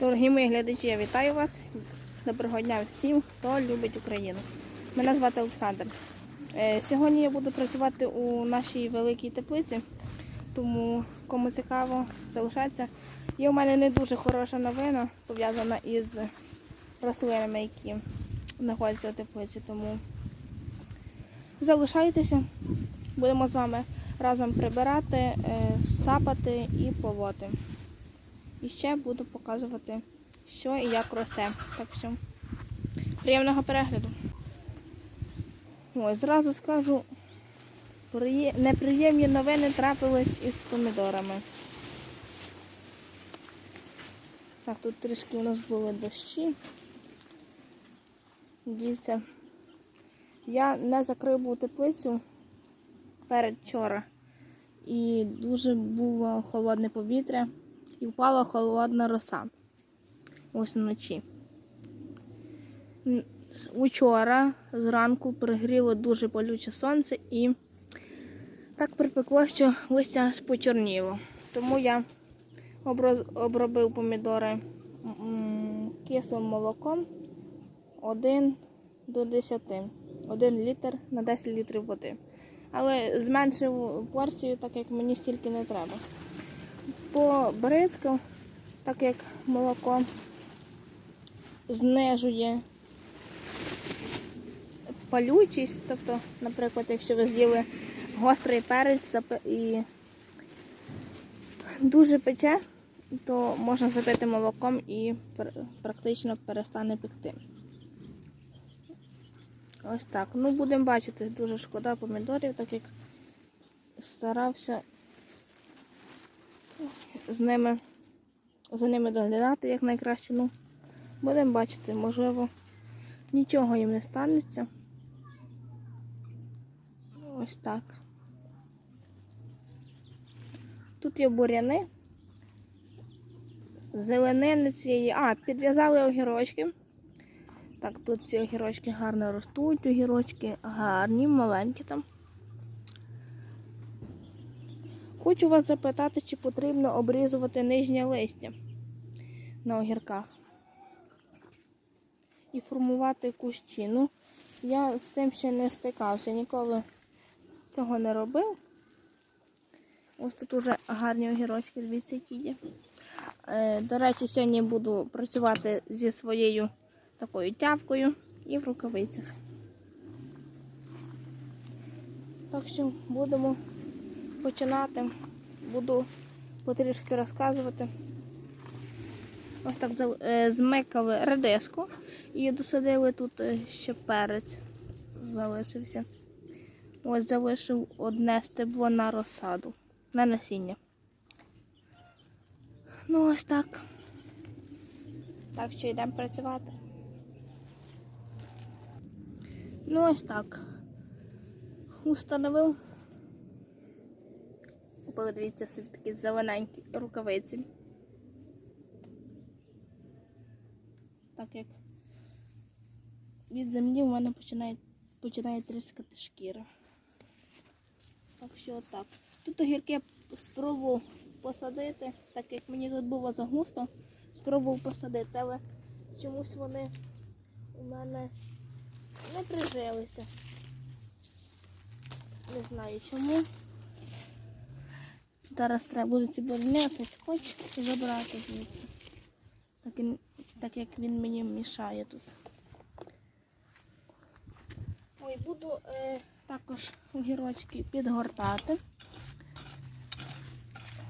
Дорогі мої глядачі, я вітаю вас. Доброго дня всім, хто любить Україну. Мене звати Олександр. Е, Сьогодні я буду працювати у нашій великій теплиці, тому кому цікаво, залишайтеся. Є у мене не дуже хороша новина, пов'язана із рослинами, які знаходяться у теплиці. Тому залишайтеся, будемо з вами разом прибирати, е, сапати і полоти. І ще буду показувати, що і як росте. Так що приємного перегляду. Ось, зразу скажу, неприємні новини трапились із помідорами. Так, тут трішки у нас були дощі. Дивіться, я не закрив був теплицю передвчора. І дуже було холодне повітря і впала холодна роса. Ось вночі. Учора зранку пригріло дуже болюче сонце і так припекло, що листя спочорніло. Тому я обробив помідори кислим молоком 1 до 10. 1 літр на 10 літрів води. Але зменшив порцію, так як мені стільки не треба побризкав, так як молоко знижує палючість. Тобто, наприклад, якщо ви з'їли гострий перець і дуже пече, то можна запити молоком і практично перестане пекти. Ось так. Ну, будемо бачити, дуже шкода помідорів, так як старався з ними, за ними доглядати як найкраще. Ну, будемо бачити, можливо, нічого їм не станеться. Ось так. Тут є буряни. Зеленини цієї. А, підв'язали огірочки. Так, тут ці огірочки гарно ростуть, огірочки гарні, маленькі там. Хочу вас запитати, чи потрібно обрізувати нижнє листя на огірках і формувати кущі. Ну, я з цим ще не стикався, ніколи цього не робив. Ось тут уже гарні огірочки, дивіться, які є. Е, До речі, сьогодні буду працювати зі своєю такою тявкою і в рукавицях. Так що будемо починати. Буду потрішки розказувати. Ось так е, змикали редиску і досадили тут е, ще перець залишився. Ось залишив одне стебло на розсаду, на насіння. Ну ось так. Так що йдемо працювати. Ну ось так. Установив. Подивіться собі такі зелененькі рукавиці. Так як від землі у мене починає, починає тріскати шкіра. Так що отак. Тут огірки спробував посадити, так як мені тут було загусто, спробував посадити, але чомусь вони у мене не прижилися. Не знаю чому. Зараз треба буде ці бурні, цей скотч і забрати звідси. Так, так як він мені мішає тут. Ой, буду е, також огірочки підгортати.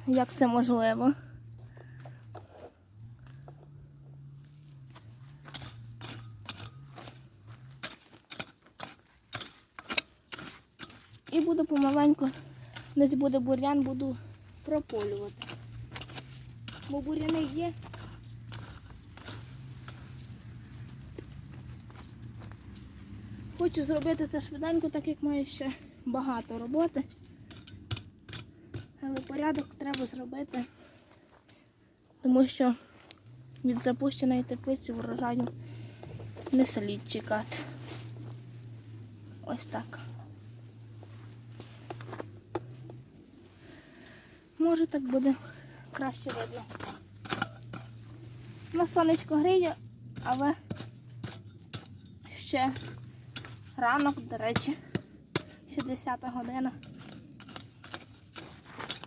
Як це можливо? І буду помаленьку, десь буде бур'ян, буду прополювати. Бо бур'яни є. Хочу зробити це швиденько, так як маю ще багато роботи. Але порядок треба зробити, тому що від запущеної теплиці врожаю не слід чекати. Ось так. Може так буде краще видно. На сонечко гріє, але ще ранок, до речі, ще 10 година.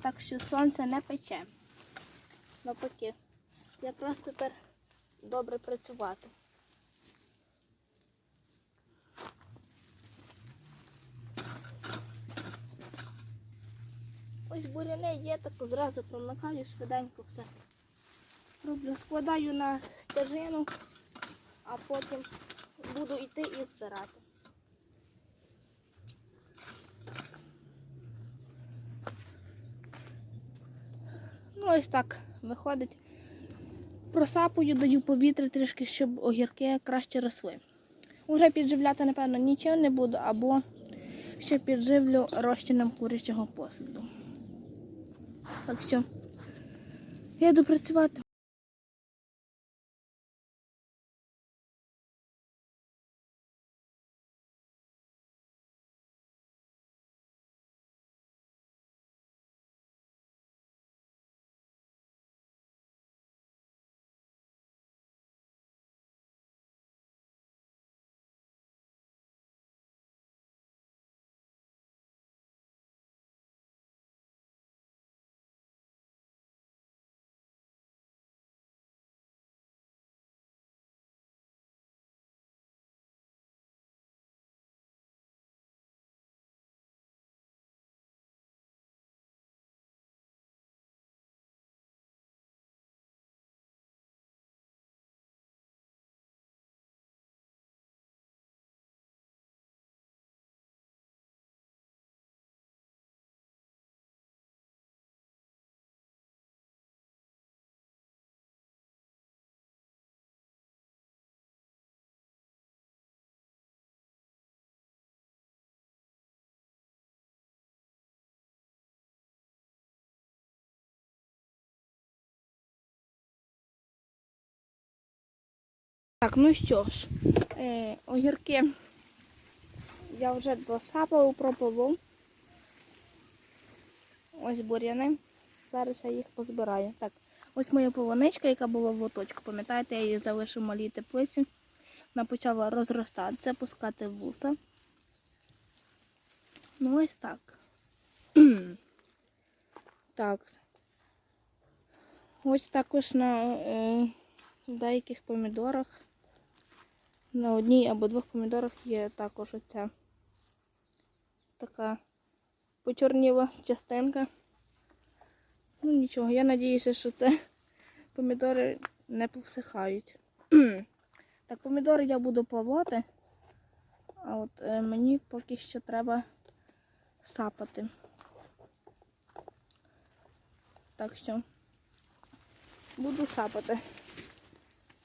Так що сонце не пече. Навпаки. Якраз тепер добре працювати. Ось буряни є, так зразу промикаю, швиденько все. Роблю, складаю на стежину, а потім буду йти і збирати. Ну, ось так виходить. Просапую, даю повітря трішки, щоб огірки краще росли. Уже підживляти, напевно, нічого не буду, або ще підживлю розчином курячого посуду. Так що я йду працювати. Так, ну що ж, е, огірки я вже досапала, пробував. Ось буряни. Зараз я їх позбираю. Так, ось моя полоничка, яка була в лоточку. Пам'ятаєте, я її залишив в малій теплиці. Вона почала розростатися, пускати вуса. Ну ось так. так. Ось також на е, деяких помідорах. На одній або двох помідорах є також оця така почорніла частинка. Ну нічого, я надіюся, що це помідори не повсихають. так, помідори я буду полоти, а от е, мені поки що треба сапати. Так що буду сапати.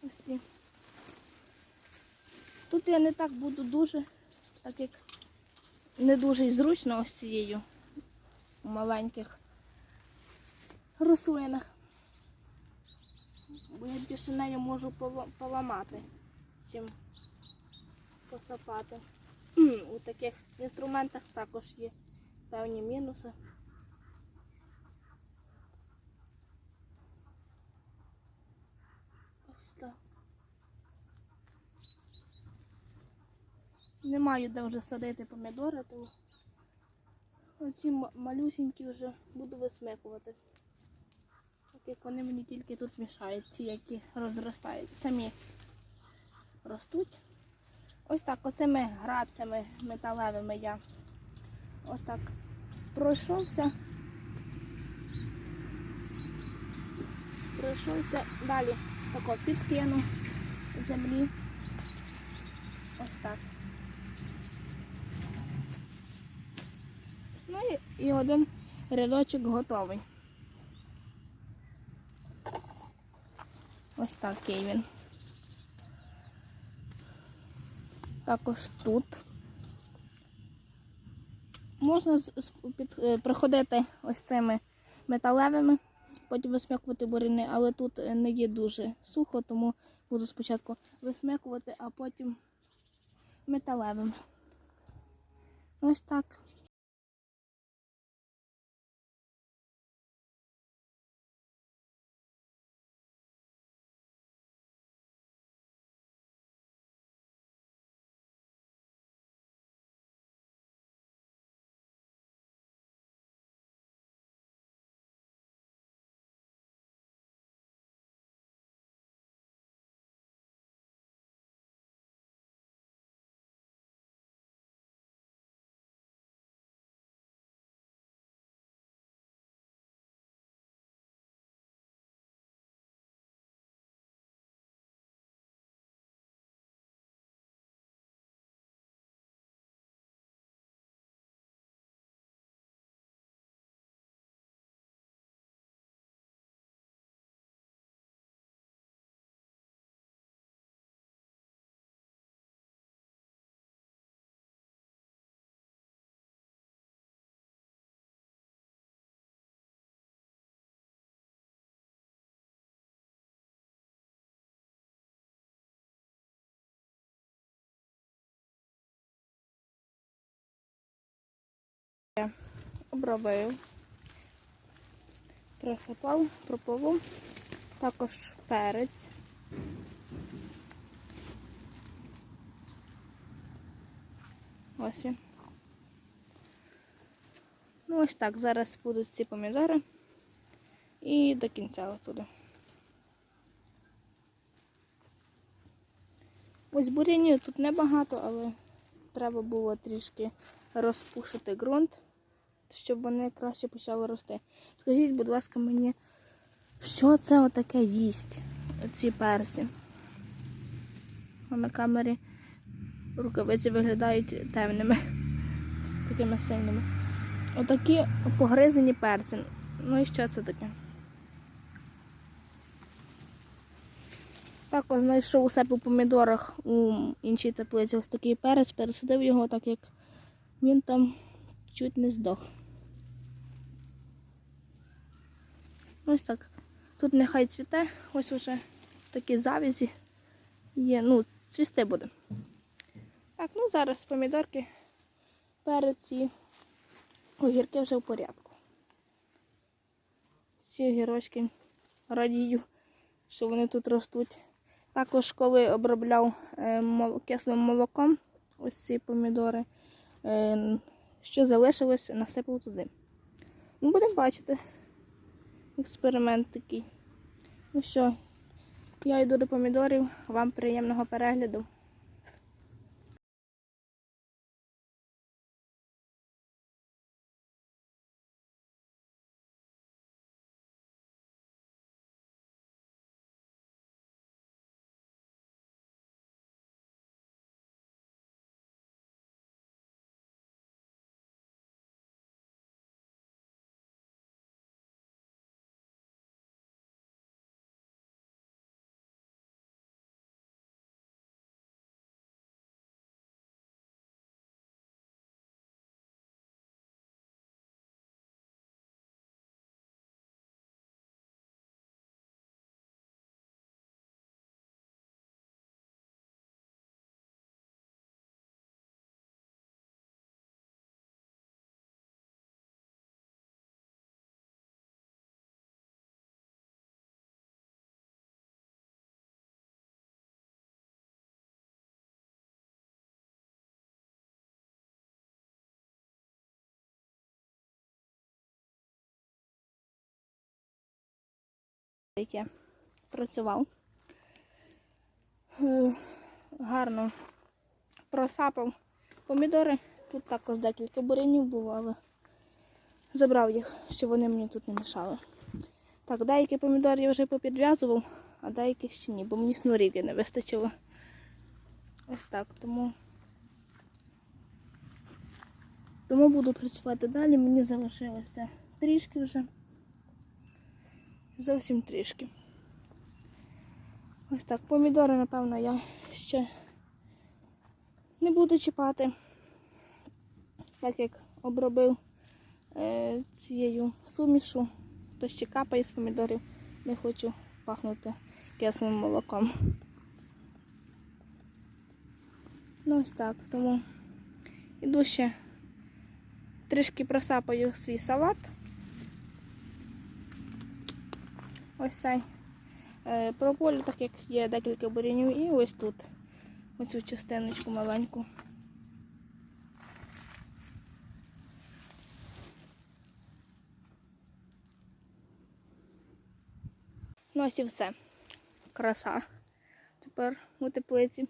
Ось ці. Тут я не так буду дуже, так як не дуже зручно ось цією у маленьких рослинах. Бо я більше нею можу поламати, чим посапати. У таких інструментах також є певні мінуси. Ось так. Не маю де вже садити помідори, тому оці ма- малюсінькі вже буду висмикувати. Так як вони мені тільки тут мішають, ці, які розростають, самі ростуть. Ось так, оцими грабцями металевими я ось так пройшовся. Пройшовся, далі тако підкину землі. Ось так. Ну і, один рядочок готовий. Ось такий він. Також тут. Можна е, приходити ось цими металевими, потім висмикувати буряни, але тут е, не є дуже сухо, тому буду спочатку висмикувати, а потім металевим. Ось так. Обробив, просипав, прополов, також перець. Ось він. Ну ось так, зараз будуть ці помідори і до кінця отуди. Ось бурянів тут небагато, але треба було трішки розпушити ґрунт, щоб вони краще почали рости. Скажіть, будь ласка, мені, що це отаке їсть, ці перці? На камері рукавиці виглядають темними, з такими сильними. Отакі погризані перці. Ну і що це таке? Також знайшов у себе у помідорах у іншій теплиці ось такий перець, пересадив його, так як він там чуть не здох. Ось так. Тут нехай цвіте, ось вже такі завязі є, ну, цвісти буде. Так, ну зараз помідорки, перець і огірки вже в порядку. Ці огірочки радію, що вони тут ростуть. Також, коли обробляв е, кислим молоком ось ці помідори, е, що залишилось, насипав туди. Ну, будемо бачити. Експеримент такий. Ну що, я йду до помідорів. Вам приємного перегляду. Яке працював. Е, Гарно просапав помідори. Тут також декілька бурянів було, але забрав їх, щоб вони мені тут не мішали. Так, деякі помідори я вже попідв'язував, а деякі ще ні, бо мені снурівки не вистачило. Ось так, тому. Тому буду працювати далі. Мені залишилося трішки вже. Зовсім трішки. Ось так. Помідори, напевно, я ще не буду чіпати, так як обробив е, цією сумішу, то ще капає з помідорів, не хочу пахнути кислим молоком. Ну ось так, тому іду ще трішки просапаю свій салат. Ось цей. Е, Прополю, так як є декілька бурянів, і ось тут. Оцю частиночку маленьку. Ну ось і все. Краса. Тепер у теплиці.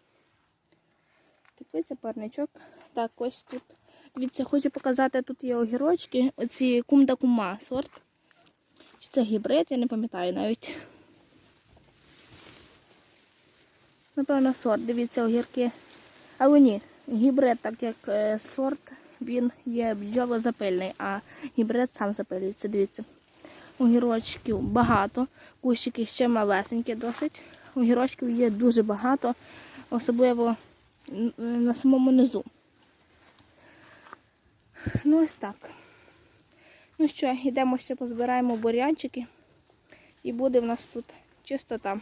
Теплиця, парничок. Так, ось тут. Дивіться, хочу показати, тут є огірочки. Оці кумда кума сорт. Чи це гібрид, я не пам'ятаю навіть. Напевно, сорт, дивіться, огірки. Але ні, гібрид, так як е, сорт, він є бджолозапильний, а гібрид сам запилюється. Дивіться. Огірочків багато, кущики ще малесенькі досить. Огірочків є дуже багато, особливо на самому низу. Ну ось так. Ну що, йдемо ще позбираємо бур'янчики. І буде в нас тут чистота.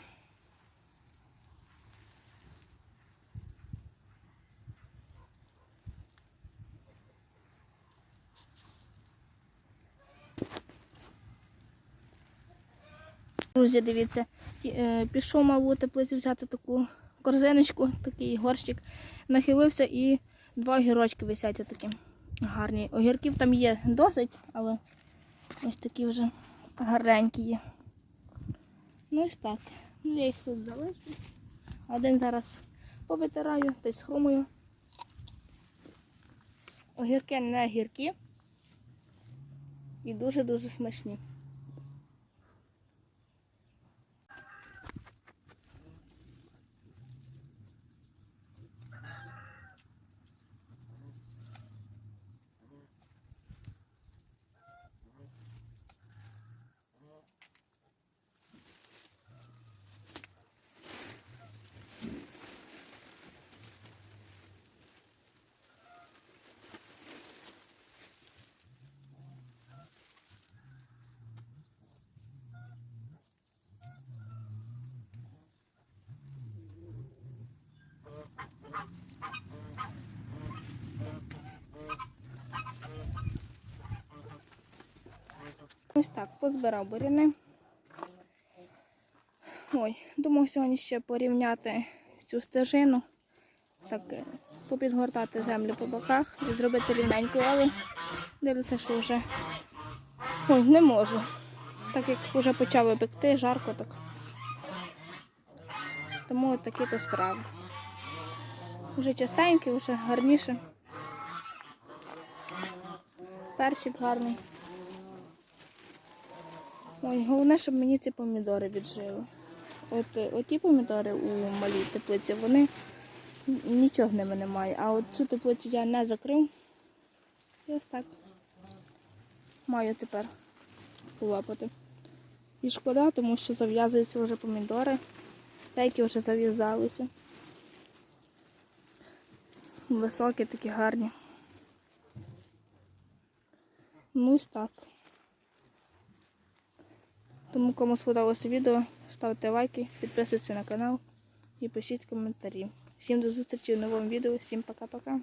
Друзі, дивіться, е, пішов малу теплицю взяти таку корзиночку, такий горщик, нахилився і два гірочки висять отакі гарні. Огірків там є досить, але ось такі вже гарненькі є. Ну ось так. Ну, я їх тут залишу. Один зараз повитираю та й схрумую. Огірки не гіркі і дуже-дуже смачні. Ось так, позбирав буряни. Ой, думав сьогодні ще порівняти цю стежину, так е, попідгортати землю по боках і зробити рівненьку, але дивлюся, що вже ой, не можу. Так як вже почало пекти, жарко так. Тому такі то справи. Вже частенькі, вже гарніше. Перчик гарний. Ой, головне, щоб мені ці помідори віджили. От оті помідори у малій теплиці, вони нічого з ними немає. А от цю теплицю я не закрив. І ось так. Маю тепер полапати. І шкода, тому що зав'язуються вже помідори. Деякі вже зав'язалися. Високі, такі гарні. Ну ось так. Тому кому сподобалося відео, ставте лайки, підписуйтесь на канал і пишіть коментарі. Всім до зустрічі в новому відео. Всім пока-пока.